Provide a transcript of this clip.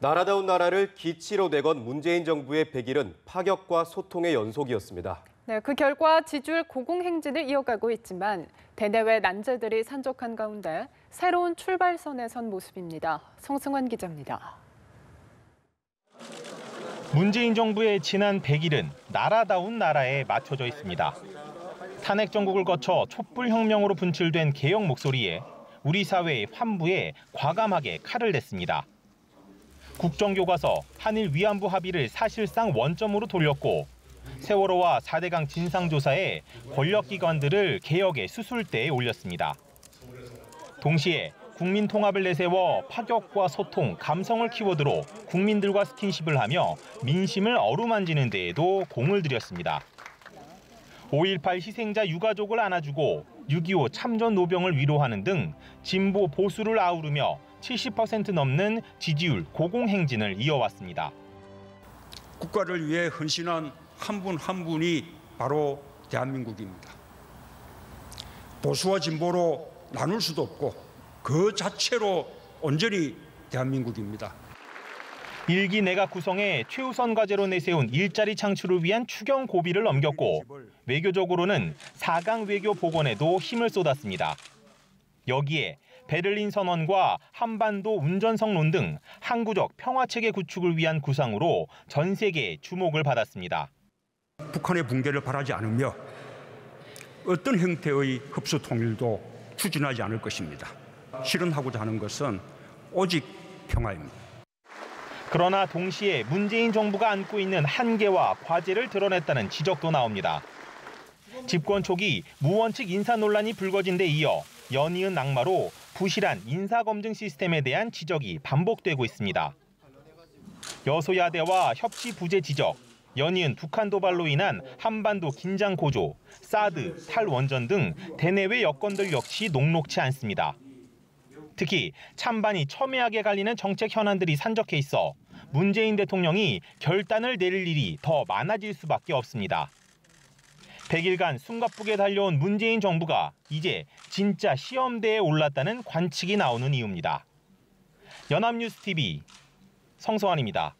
나라다운 나라를 기치로 내건 문재인 정부의 100일은 파격과 소통의 연속이었습니다. 네, 그 결과 지주율 고공행진을 이어가고 있지만 대내외 난제들이 산적한 가운데 새로운 출발선에 선 모습입니다. 성승환 기자입니다. 문재인 정부의 지난 100일은 나라다운 나라에 맞춰져 있습니다. 탄핵 정국을 거쳐 촛불혁명으로 분출된 개혁 목소리에 우리 사회의 환부에 과감하게 칼을 댔습니다. 국정교과서 한일 위안부 합의를 사실상 원점으로 돌렸고 세월호와 4대강 진상조사에 권력기관들을 개혁의 수술대에 올렸습니다. 동시에 국민 통합을 내세워 파격과 소통, 감성을 키워드로 국민들과 스킨십을 하며 민심을 어루만지는 데에도 공을 들였습니다. 5.18 희생자 유가족을 안아주고 6.25 참전 노병을 위로하는 등 진보 보수를 아우르며 70% 넘는 지지율 고공행진을 이어왔습니다. 국가를 위해 헌신한 한분한 분이 바로 대한민국입니다. 보수와 진보로 나눌 수도 없고 그 자체로 온전히 대한민국입니다. 일기 내각 구성에 최우선 과제로 내세운 일자리 창출을 위한 추경 고비를 넘겼고 외교적으로는 4강 외교 복원에도 힘을 쏟았습니다. 여기에 베를린 선언과 한반도 운전성론 등 항구적 평화 체계 구축을 위한 구상으로 전 세계의 주목을 받았습니다. 북한의 붕괴를 바라지 않으며 어떤 형태의 흡수 통일도 추진하지 않을 것입니다. 실현하고자 하는 것은 오직 평화입니다. 그러나 동시에 문재인 정부가 안고 있는 한계와 과제를 드러냈다는 지적도 나옵니다. 집권 초기 무원칙 인사 논란이 불거진 데 이어 연이은 낙마로 부실한 인사검증 시스템에 대한 지적이 반복되고 있습니다. 여소야대와 협치 부재 지적, 연이은 북한 도발로 인한 한반도 긴장 고조, 사드, 탈원전 등 대내외 여건들 역시 녹록치 않습니다. 특히 찬반이 첨예하게 갈리는 정책 현안들이 산적해 있어 문재인 대통령이 결단을 내릴 일이 더 많아질 수밖에 없습니다. 100일간 숨가쁘게 달려온 문재인 정부가 이제 진짜 시험대에 올랐다는 관측이 나오는 이유입니다. 연합뉴스 TV 성서환입니다.